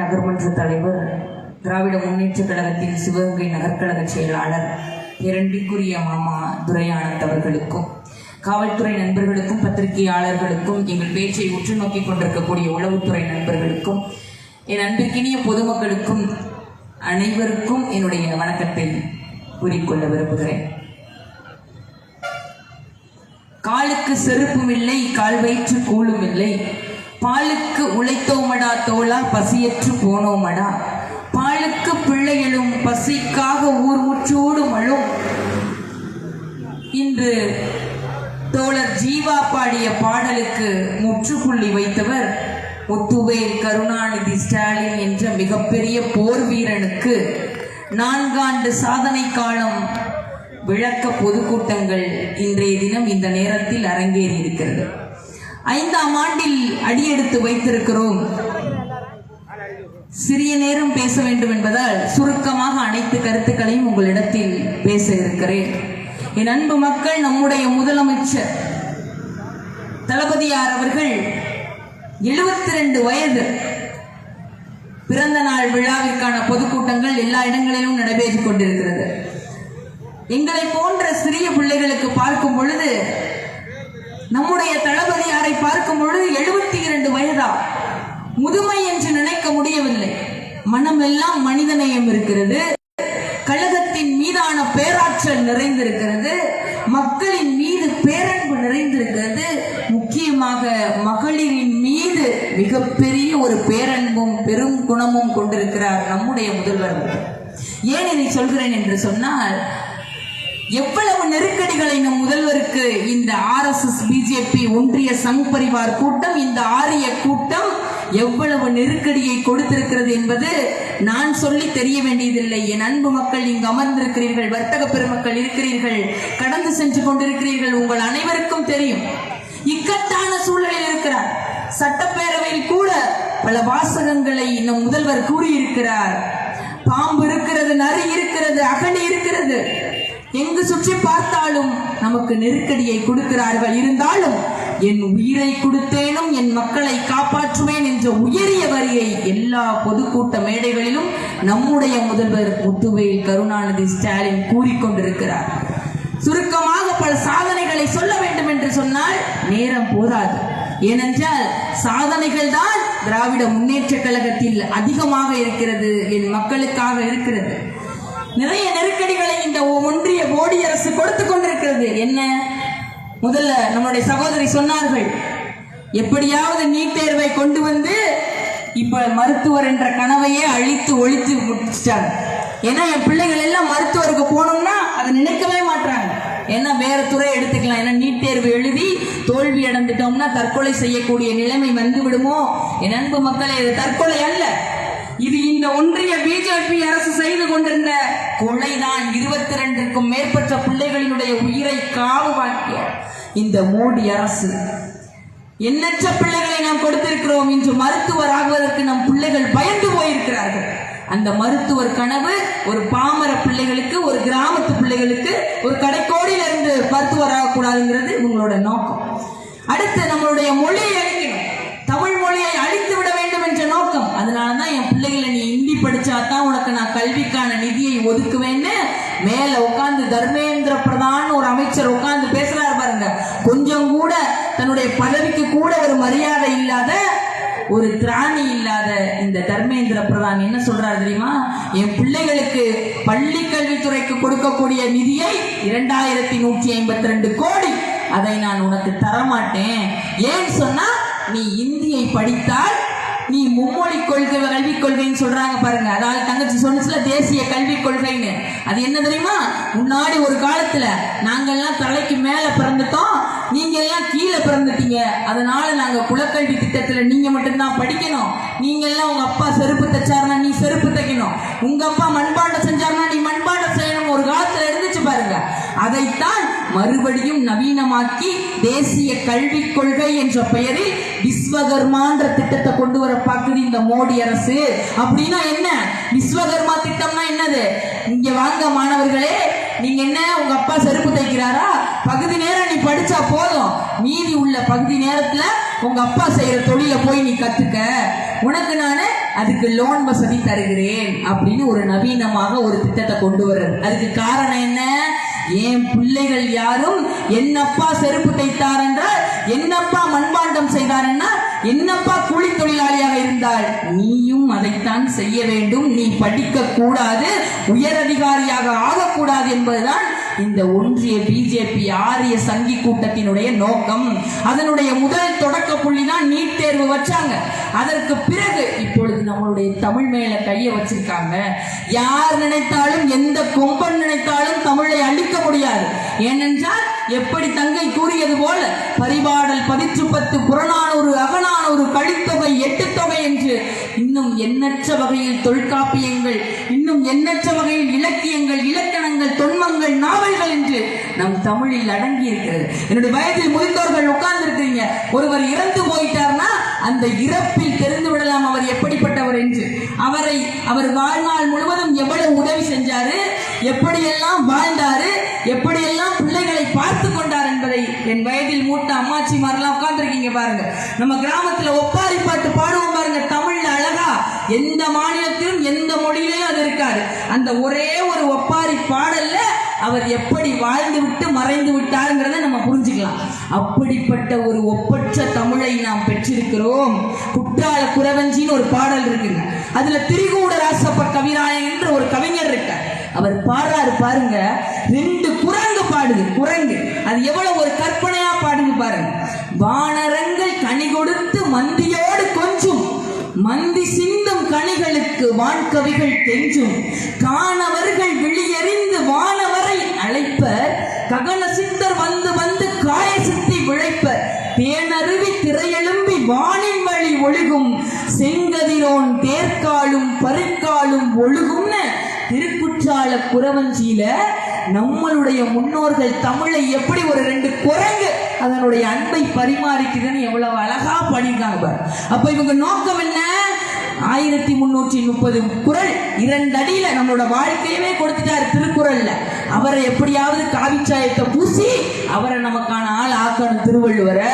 நகர்மன்ற தலைவர் திராவிட முன்னேற்ற கழகத்தின் சிவகங்கை நகர்கழக செயலாளர் இரண்டிக்குரிய மாமா துரையானந்த் அவர்களுக்கும் காவல்துறை நண்பர்களுக்கும் பத்திரிகையாளர்களுக்கும் எங்கள் பேச்சை உற்று நோக்கி கொண்டிருக்கக்கூடிய உளவுத்துறை நண்பர்களுக்கும் என் அன்பிற்கினிய பொதுமக்களுக்கும் அனைவருக்கும் என்னுடைய வணக்கத்தை கூறிக்கொள்ள விரும்புகிறேன். காலுக்கு செருப்பும் இல்லை கால் வயிற்று கூலும் இல்லை. பாலுக்கு உழைத்தோமடா தோழா பசியற்று போனோமடா. பாலுக்கு பிள்ளைகளும் பசிக்காக ஊர் முற்றோடும் அழும் இன்று தோழர் ஜீவா பாடிய பாடலுக்கு முற்றுப்புள்ளி வைத்தவர் முத்துவேல் கருணாநிதி ஸ்டாலின் என்ற மிகப்பெரிய போர் வீரனுக்கு நான்காண்டு சாதனை காலம் விளக்க பொதுக்கூட்டங்கள் இன்றைய தினம் இந்த நேரத்தில் அரங்கேறி இருக்கிறது ஐந்தாம் ஆண்டில் அடியெடுத்து வைத்திருக்கிறோம். சிறிய நேரம் பேச வேண்டும் என்பதால் சுருக்கமாக அனைத்து கருத்துக்களையும் உங்களிடத்தில் பேச இருக்கிறேன். என் அன்பு மக்கள் நம்முடைய முதலமைச்சர் தளபதியார் அவர்கள் எழுபத்தி ரெண்டு வயது பிறந்த நாள் விழாவிற்கான பொதுக்கூட்டங்கள் எல்லா இடங்களிலும் நடைபெற்றுக் கொண்டிருக்கிறது. எங்களை போன்ற சிறிய பிள்ளைகளுக்கு பார்க்கும் பொழுது நம்முடைய தளபதியாரை பார்க்கும் பொழுது எழுபத்தி இரண்டு வயதா முதுமை என்று நினைக்க முடியவில்லை. மனமெல்லாம் மனிதநேயம் இருக்கிறது. கழகத்தின் மீதான பேராற்றல் நிறைந்திருக்கிறது. மக்களின் மீது பேரன்பு நிறைந்திருக்கிறது. முக்கியமாக மகளிரின் மீது மிகப்பெரிய ஒரு பேரன்பும் பெரும் குணமும் கொண்டிருக்கிறார் நம்முடைய முதல்வர் ஏன் இதை சொல்கிறேன் என்று சொன்னால் எவ்வளவு நெருக்கடிகளை நம் முதல்வருக்கு இந்த ஆர்எஸ்எஸ் பிஜேபி ஒன்றிய சங் பரிவார் கூட்டம் இந்த ஆரிய கூட்டம் எவ்வளவு நெருக்கடியை கொடுத்திருக்கிறது என்பது நான் சொல்லி தெரிய வேண்டியதில்லை. என் அன்பு மக்கள் இங்கு அமர்ந்திருக்கிறீர்கள் வர்த்தக பெருமக்கள் இருக்கிறீர்கள் கடந்து சென்று கொண்டிருக்கிறீர்கள் உங்கள் அனைவருக்கும் தெரியும். இக்கட்டான சூழலில் இருக்கிறார். சட்டப்பேரவையில் கூட பல வாசகங்களை நம் முதல்வர் கூறியிருக்கிறார். பாம்பு இருக்கிறது நரி இருக்கிறது அகனி இருக்கிறது. எங்கு சுற்றி பார்த்தாலும் நமக்கு நெருக்கடியை கொடுக்கிறார்கள். இருந்தாலும் என் உயிரை கொடுத்தேனும் என் மக்களை காப்பாற்றுவேன் என்ற உயரிய வரியை எல்லா பொதுக்கூட்ட மேடைகளிலும் நம்முடைய முதல்வர் முத்துவேல் கருணாநிதி ஸ்டாலின் கூறிக்கொண்டிருக்கிறார் சுருக்கமாக பல சாதனைகளை சொல்ல வேண்டும் என்று சொன்னால் நேரம் போதாது. ஏனென்றால் சாதனைகள் தான் திராவிட முன்னேற்ற கழகத்தில் அதிகமாக இருக்கிறது என் மக்களுக்காக இருக்கிறது. நிறைய நெருக்கடிகளை இந்த ஒன்றிய மோடி அரசு கொடுத்து கொண்டிருக்கிறது. என்ன? முதல்ல நம்மளுடைய சகோதரி சொன்னார்கள் எப்படியாவது நீட் தேர்வை கொண்டு வந்து இப்ப மருத்துவர் என்ற கனவையே அழித்து ஒழித்து முடிச்சிட்டாங்க. ஏன்னா என் பிள்ளைகள் எல்லாம் மருத்துவருக்கு போனோம்னா அதை நினைக்கவே மாட்டாங்க ஏன்னா வேற துறை எடுத்துக்கலாம். ஏன்னா நீட் தேர்வு எழுதி தோல்வி அடைந்துட்டோம்னா தற்கொலை செய்யக்கூடிய நிலைமை வந்து விடுமோ? என் அன்பு மக்களே இது தற்கொலை அல்ல. இது இந்த ஒன்றிய பிஜேபி அரசு செய்து கொண்டிருந்த கொலைதான். இருபத்தி ரெண்டுக்கும் மேற்பட்ட பிள்ளைகளினுடைய உயிரை காவு வாங்கிய இந்த மோடி அரசு. எண்ணற்ற பிள்ளைகளை நாம் கொடுத்திருக்கிறோம். இன்று மருத்துவர் ஆகுவதற்கு நம் பிள்ளைகள் பயந்து போயிருக்கிறார்கள். அந்த மருத்துவர் கனவு ஒரு பாமர பிள்ளைகளுக்கு ஒரு கிராமத்து பிள்ளைகளுக்கு ஒரு கடைக்கோடியில இருந்து மருத்துவர் ஆகக்கூடாதுங்கிறது உங்களோட நோக்கம். அடுத்து நம்மளுடைய மொழியை அழிக்கணும். தமிழ் மொழியை அழித்து விட வேண்டும் என்ற அதனால தான் என் பிள்ளைகளை நீ இந்தி படிச்சாதான் உனக்கு நான் கல்விக்கான நிதியை ஒதுக்குவேன்னு மேல உட்காந்து தர்மேந்திர பிரதான் ஒரு அமைச்சர் உட்காந்து பேசுறாரு பாருங்க. கொஞ்சம் கூட தன்னுடைய பதவிக்கு கூட ஒரு மரியாதை இல்லாத ஒரு திராணி இல்லாத இந்த தர்மேந்திர பிரதான் என்ன சொல்றாரு தெரியுமா? என் பிள்ளைகளுக்கு பள்ளி கல்வித்துறைக்கு கொடுக்கக்கூடிய நிதியை இரண்டாயிரத்தி நூற்றி ஐம்பத்தி ரெண்டு கோடி. அதை நான் உனக்கு தரமாட்டேன். ஏன் சொன்னா நீ இந்தியை படித்தால் நீ மும்மொழி கொள்கை கல்விக் கொள்கைன்னு சொல்றாங்க பாருங்க. அதாவது தங்கச்சி சொன்னதுல தேசிய கல்விக் கொள்கைன்னு. அது என்ன தெரியுமா? முன்னாடி ஒரு காலத்துல நாங்கெல்லாம் தலைக்கு மேல பிறந்துட்டோம் நீங்க எல்லாம் கீழே பிறந்துட்டீங்க. அதனால நாங்க குலக்கல்வி திட்டத்துல நீங்க மட்டும்தான் படிக்கணும். நீங்க எல்லாம் உங்க அப்பா செருப்பு தைச்சாருன்னா நீ செருப்பு தைக்கணும். உங்க அப்பா மண்பாண்டம் செஞ்சாருன்னா நீ மண்பாண்டம் செய்யணும் ஒரு காலத்துல இருந்துச்சு பாருங்க. அதைத்தான் மறுபடியும் நவீனமாக்கி தேசிய கல்விக் கொள்கை என்ற பெயரில் விஸ்வகர்மான்ற திட்டத்தை கொண்டு வர பார்க்குது இந்த மோடி அரசு. அப்படின்னா என்ன? விஸ்வகர்மா திட்டம்னா என்னது? இங்க வாங்க மாணவர்களே நீங்க என்ன உங்க அப்பா செருப்பு தைக்கிறாரா? பகுதி நேரம் நீ படிச்சா போதும். மீதி உள்ள பகுதி நேரத்துல உங்க அப்பா செய்யற தொழிலை போய் நீ கத்துக்க. உனக்கு நானு அதுக்கு லோன் வசதி தருகிறேன் அப்படின்னு ஒரு நவீனமாக ஒரு திட்டத்தை கொண்டு வர்றது. அதுக்கு காரணம் என்ன? என் பிள்ளைகள் யாரும் என்னப்பா செருப்பு தைத்தார் என்றால் என்னப்பா மண்பாண்டம் செய்தார் என்னப்பா கூலி தொழிலாளியாக இருந்தால் நீயும் அதைத்தான் செய்ய வேண்டும். நீ படிக்க கூடாது உயர் அதிகாரியாக ஆகக்கூடாது என்பதுதான் இந்த ஒன்றிய பிஜேபி ஆரிய சங்கி கூட்டத்தினுடைய நோக்கம் அதனுடைய முதல் தொடக்க புள்ளி தான் நீட் தேர்வு வச்சாங்க. அதற்கு பிறகு இப்பொழுது நம்மளுடைய தமிழ் மேல கைய வச்சிருக்காங்க. யார் நினைத்தாலும் எந்த கொம்பன் நினைத்தாலும் தமிழை அழிக்க முடியாது. ஏனென்றால் எப்படி தங்கை கூறியது போல பரிபாடல் பதிற்று பத்து புறநானூறு அகநானூறு கழித்தொகை எட்டு தொகை என்று இன்னும் எண்ணற்ற வகையில் தொல்காப்பியங்கள் இன்னும் எண்ணற்ற வகையில் இலக்கியங்கள் இலக்கணங்கள் தொன்மங்கள் நாவல்கள் நம் தமிழில் அடங்கி இருக்கிறது என்னுடைய வயதில் முதிர்ந்தவர்கள் உட்கார்ந்து இருக்கிறீங்க ஒருவர் இறந்து போயிட்டார்னா அந்த இறப்பில் தெரிந்து விடலாம் அவர் எப்படிப்பட்டவர் என்று. அவரை அவர் வாழ்நாள் முழுவதும் எவ்வளவு உதவி செஞ்சாரு எப்படியெல்லாம் வாழ்ந்தாரு எப்படியெல்லாம் பிள்ளைகளை பார்த்து கொண்டார் என்பதை என் வயதில் மூட்ட அம்மாச்சி மாதிரிலாம் உட்கார்ந்துருக்கீங்க பாருங்க. நம்ம கிராமத்துல ஒப்பாரி பாட்டு பாடுவோம் பாருங்க. தமிழ்ல அழகா எந்த மாநிலத்திலும் எந்த மொழியிலையும் அது இருக்காது. அந்த ஒரே ஒரு ஒப்பாரி பாடல்ல அவர் எப்படி வாழ்ந்து விட்டு மறைந்து விட்டாருங்கிறத நம்ம புரிஞ்சுக்கலாம். அப்படிப்பட்ட ஒரு ஒப்பற்ற தமிழை நாம் பெற்றிருக்கிறோம். குற்றால குறவஞ்சின்னு ஒரு பாடல் இருக்குங்க. அதுல திரிகூட ராசப்ப கவிராயன் என்று ஒரு கவிஞர் இருக்கார். அவர் பாடுறாரு பாருங்க. ரெண்டு குரங்கு பாடுது. குரங்கு. அது எவ்வளவு ஒரு கற்பனையா பாடுது பாருங்க. வானரங்கள் கனி கொடுத்து மந்தியோடு கொஞ்சும். மந்தி சிந்தும் கனிகளுக்கு வான்கவிகள் கெஞ்சும் காணவர்கள் வெளியறிந்து வானவர் வானின் வழி ஒழுகும் செங்கதிரோன் தேர்க்காலும் பருக்காலும் ஒழுகும்னு திருக்குற்றால குறவஞ்சியில நம்மளுடைய முன்னோர்கள் தமிழை எப்படி ஒரு ரெண்டு குரங்கு அதனுடைய அன்பை பரிமாறிக்கிறதுன்னு எவ்வளவு அழகா பண்ணியிருக்காங்க அப்ப இவங்க நோக்கம் என்ன? ஆயிரத்தி முன்னூற்றி முப்பது குரல் இரண்டு அடியில நம்மளோட வாழ்க்கையவே கொடுத்துட்டாரு திருக்குறள்ல. அவரை எப்படியாவது காவிச்சாயத்தை பூசி அவரை நமக்கான ஆள் ஆக்கணும் திருவள்ளுவரை.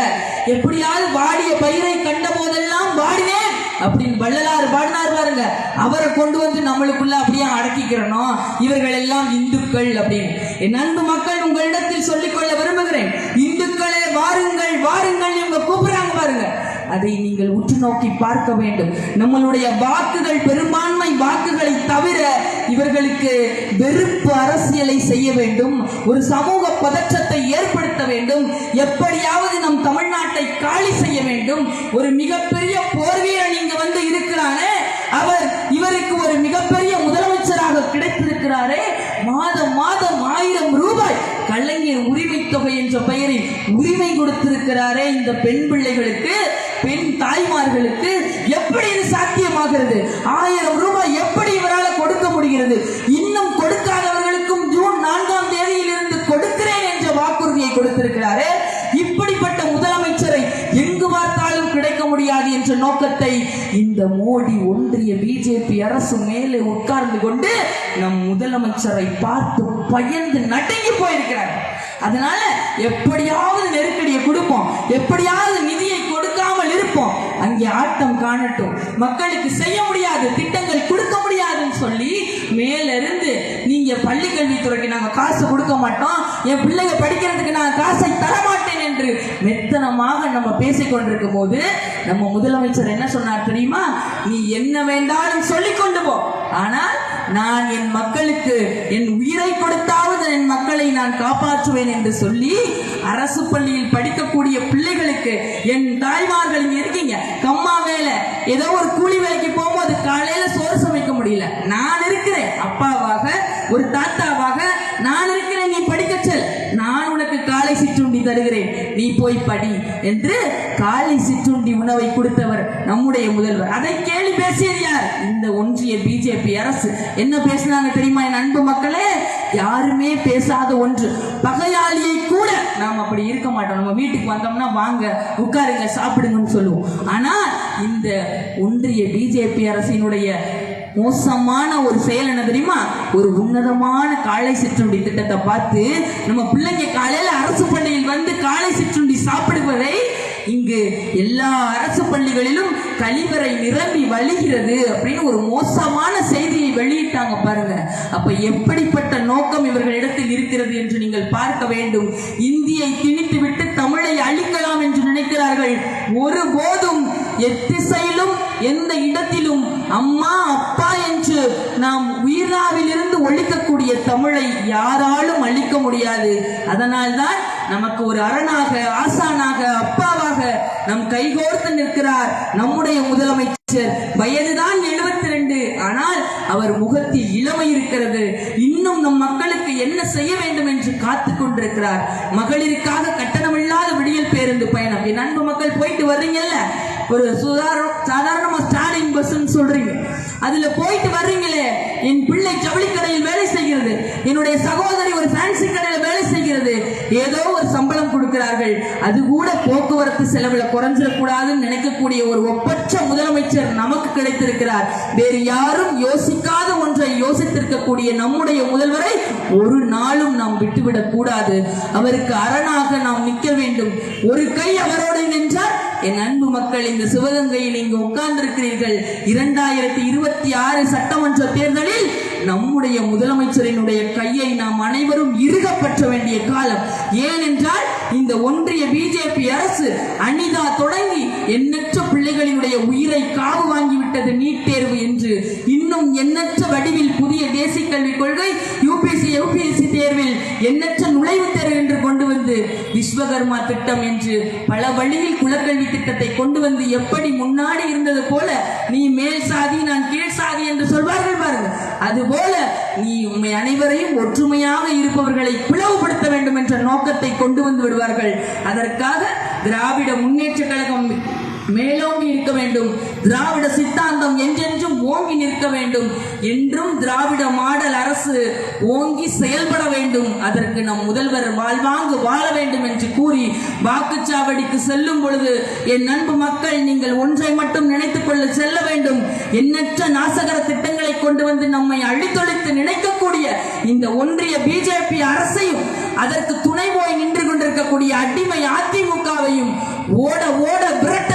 எப்படியாவது வாடிய பயிரை கண்ட போதெல்லாம் வாடினேன். அப்படின்னு வள்ளலார் பாடினார் பாருங்க. அவரை கொண்டு வந்து நம்மளுக்குள்ள அப்படியே அடக்கிக்கிறணும் இவர்கள் எல்லாம் இந்துக்கள் அப்படின்னு. என் அன்பு மக்கள் உங்களிடத்தில் சொல்லிக்கொள்ள விரும்புகிறேன். இந்துக்களே வாருங்கள் வாருங்கள் இவங்க கூப்பிடுறாங்க பாருங்க. அதை நீங்கள் உற்று நோக்கி பார்க்க வேண்டும். நம்மளுடைய வாக்குகள் பெரும்பான்மை வாக்குகளை தவிர இவர்களுக்கு வெறுப்பு அரசியலை செய்ய வேண்டும். ஒரு சமூக பதற்றத்தை ஏற்படுத்த வேண்டும். எப்படியாவது நம் தமிழ்நாட்டை காலி செய்ய வேண்டும். ஒரு மிகப்பெரிய போர்வீரன் இங்க வந்து இருக்கிறானே. அவர் இவருக்கு ஒரு மிகப்பெரிய முதலமைச்சராக கிடைத்திருக்கிறாரே. மாதம் மாதம் ஆயிரம் ரூபாய் கலைஞர் உரிமை தொகை என்ற பெயரில் உரிமை கொடுத்திருக்கிறாரே இந்த பெண் பிள்ளைகளுக்கு. பெண் தாய்மார்களுக்கு எப்படி இது சாத்தியமாகிறது? ஆயிரம் ரூபாய் எப்படி இவரால் கொடுக்க முடிகிறது? இன்னும் கொடுக்காதவர்களுக்கும் ஜூன் நான்காம் தேதியிலிருந்து கொடுக்கிறேன் என்ற வாக்குறுதியை கொடுத்திருக்கிறாரே. இப்படிப்பட்ட முதலமைச்சரை எங்கு பார்த்தாலும் கிடைக்க முடியாது என்ற நோக்கத்தை இந்த மோடி ஒன்றிய பிஜேபி அரசு மேலே உட்கார்ந்து கொண்டு நம் முதலமைச்சரை பார்த்து பயந்து நடுங்கி போயிருக்கிறார். அதனால எப்படியாவது நெருக்கடியை கொடுப்போம். எப்படியாவது நிதி கொடுக்காமல் அங்கே ஆட்டம் காணட்டும். மக்களுக்கு செய்ய முடியாது திட்டங்கள் கொடுக்க முடியாதுன்னு சொல்லி மேலிருந்து நீங்க பள்ளி கல்வித்துறைக்கு நாங்க காசு கொடுக்க மாட்டோம். என் பிள்ளைங்க படிக்கிறதுக்கு நான் காசை தர மாட்டேன் என்று மெத்தனமாக நம்ம பேசிக்கொண்டிருக்கும் போது நம்ம முதலமைச்சர் என்ன சொன்னார் தெரியுமா? நீ என்ன வேண்டாலும் சொல்லிக் கொண்டு போ. ஆனால் நான் என் மக்களுக்கு என் உயிரை கொடுத்தாவது என் மக்களை நான் காப்பாற்றுவேன் என்று சொல்லி அரசு பள்ளியில் படிக்கக்கூடிய பிள்ளைகளுக்கு என் தாய்மார்கள் இங்க இருக்கீங்க. கம்மா வேலை. ஏதோ ஒரு கூலி வேலைக்கு போகும்போது காலையில சோறு சமைக்க முடியல. நான் இருக்கிறேன். அப்பாவாக ஒரு தாத்தாவாக நான் இருக்கிறேன். நீ படிக்க செல். நான் உனக்கு காலை சிற்றுண்டி தருகிறேன். நீ போய் படி என்று காலை சிற்றுண்டி உணவை கொடுத்தவர் நம்முடைய முதல்வர். அதை கேள்வி பேசியது யார்? இந்த ஒன்றிய பிஜேபி அரசு. என்ன பேசினாங்க தெரியுமா என் அன்பு மக்களே? யாருமே பேசாத ஒன்று. பகையாளியை கூட நாம் அப்படி இருக்க மாட்டோம். நம்ம வீட்டுக்கு வந்தோம்னா வாங்க உட்காருங்க சாப்பிடுங்கன்னு சொல்லுவோம். ஆனால் இந்த ஒன்றிய பிஜேபி அரசினுடைய மோசமான ஒரு செயல் என்ன தெரியுமா? ஒரு உன்னதமான காலை சிற்றுண்டி திட்டத்தை பார்த்து நம்ம பிள்ளைங்க காலையில அரசு பள்ளியில் வந்து காலை சிற்றுண்டி சாப்பிடுவதை இங்கு எல்லா அரசு பள்ளிகளிலும் கழிவறை நிரம்பி வழிகிறது அப்படின்னு ஒரு மோசமான செய்தியை வெளியிட்டாங்க பாருங்க. அப்ப எப்படிப்பட்ட நோக்கம் இவர்களிடத்தில் இருக்கிறது என்று நீங்கள் பார்க்க வேண்டும். இந்தியை திணித்துவிட்டு தமிழை அழிக்கலாம் என்று நினைக்கிறார்கள். ஒருபோதும் எத்திசையிலும் எந்த இடத்திலும் அம்மா அப்பா என்று நாம் உயிராவிலிருந்து ஒழிக்கக்கூடிய தமிழை யாராலும் அழிக்க முடியாது. அதனால்தான் நமக்கு ஒரு அரணாக ஆசானாக அப்பாவாக நம் கைகோர்த்து நிற்கிறார் நம்முடைய முதலமைச்சர். வயதுதான் எழுபத்தி ரெண்டு ஆனால் அவர் முகத்தில் இளமை இருக்கிறது. இன்னும் நம் மக்களுக்கு என்ன செய்ய வேண்டும் என்று காத்து கொண்டிருக்கிறார். மகளிருக்காக கட்டணமில்லாத விடியல் பேருந்து பயணம். என் அன்பு மக்கள் போயிட்டு வர்றீங்கல்ல? ஒரு சுதாரண சாதாரணமா ஸ்டாலின் பஸ்ன்னு சொல்றீங்க. அதுல போயிட்டு வர்றீங்களே? என் பிள்ளை ஜவுளி கடையில் வேலை செய்கிறது. என்னுடைய சகோதரி ஒரு ஃபேன்சி கடையில் வேலை செய்கிறது ஏதோ ஒரு போகிறார்கள் அது கூட போக்குவரத்து செலவுல குறைஞ்சிடக்கூடாதுன்னு நினைக்கக்கூடிய ஒரு ஒப்பற்ற முதலமைச்சர் நமக்கு கிடைத்திருக்கிறார். வேறு யாரும் யோசிக்காத ஒன்றை யோசித்திருக்கக்கூடிய நம்முடைய முதல்வரை ஒரு நாளும் நாம் விட்டுவிடக் கூடாது. அவருக்கு அரணாக நாம் நிற்க வேண்டும். ஒரு கை அவரோடு நின்றார் என் அன்பு மக்கள் இந்த சிவகங்கையில் இங்கு உட்கார்ந்திருக்கிறீர்கள். இரண்டாயிரத்தி இருபத்தி ஆறு சட்டமன்ற தேர்தலில் நம்முடைய முதலமைச்சரினுடைய கையை நாம் அனைவரும் இறுகப்பற்ற வேண்டிய காலம். ஏனென்றால் இந்த ஒன்றிய பிஜேபி அரசு அனிதா தொடங்கி எண்ணற்ற பிள்ளைகளினுடைய உயிரை காவு வாங்கிவிட்டது நீட் தேர்வு என்று இன்னும் எண்ணற்ற வடிவில் புதிய தேசிய கல்விக் கொள்கை யூபிஎஸ்சி யூபிஎஸ்சி தேர்வில் எண்ணற்ற நுழைவுத் தேர்வு என்று கொண்டு வந்து விஸ்வகர்மா திட்டம் என்று பல வழியில் குலக்கல்வி திட்டத்தை கொண்டு வந்து எப்படி முன்னாடி இருந்தது போல நீ மேல் சாதி நான் கீழ் சாதி என்று சொல்வார்கள் பாருங்க. அதுபோல நீ உண்மை அனைவரையும் ஒற்றுமையாக இருப்பவர்களை பிளவுபடுத்த வேண்டும் என்ற நோக்கத்தை கொண்டு வந்து விடுவார்கள். அதற்காக திராவிட முன்னேற்ற கழகம் மேலோங்கி இருக்க வேண்டும். திராவிட சித்தாந்தம் என்றென்றும் ஓங்கி நிற்க வேண்டும். என்றும் திராவிட மாடல் அரசு ஓங்கி செயல்பட வேண்டும். அதற்கு நம் முதல்வர் வாழ்வாங்கு வாழ வேண்டும் என்று கூறி வாக்குச்சாவடிக்கு செல்லும் பொழுது என் அன்பு மக்கள் நீங்கள் ஒன்றை மட்டும் நினைத்துக் கொள்ள செல்ல வேண்டும். எண்ணற்ற நாசகர திட்டங்களை கொண்டு வந்து நம்மை அழித்தொழித்து நினைக்கக்கூடிய இந்த ஒன்றிய பிஜேபி அரசையும் அதற்கு துணை போய் நின்று கொண்டிருக்கக்கூடிய அடிமை அதிமுகவையும் ஓட ஓட விரட்ட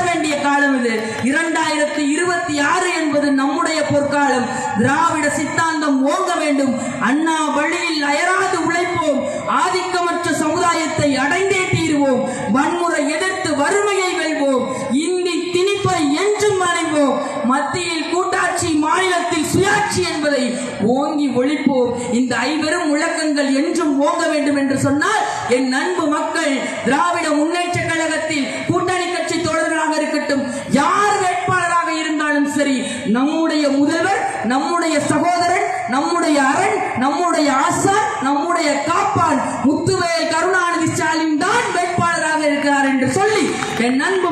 பொற்காலம் இது. இரண்டாயிரத்தி இருபத்தி ஆறு என்பது நம்முடைய பொற்காலம். திராவிட சித்தாந்தம் ஓங்க வேண்டும். அண்ணா வழியில் அயராது உழைப்போம். ஆதிக்கமற்ற சமுதாயத்தை அடைந்தே தீர்வோம். வன்முறை எதிர்த்து வறுமையை வெல்வோம். இந்தி திணிப்பை என்றும் மறைவோம் மத்தியில் கூட்டாட்சி மாநிலத்தில் சுயாட்சி என்பதை ஓங்கி ஒழிப்போம். இந்த ஐவரும் முழக்கங்கள் என்றும் ஓங்க வேண்டும் என்று சொன்னால் என் அன்பு மக்கள் திராவிட முன்னேற்ற கழகத்தில் கூட்டணி கட்சி தோழர்களாக இருக்கட்டும் யார் வேட்பாளராக இருந்தாலும் சரி நம்முடைய முதல்வர் நம்முடைய சகோதரன் நம்முடைய அரண் நம்முடைய ஆசான் நம்முடைய காப்பான் முத்துவேல் கருணாநிதி ஸ்டாலின் தான் வேட்பாளராக இருக்கிறார் என்று சொல்லி என் அன்பு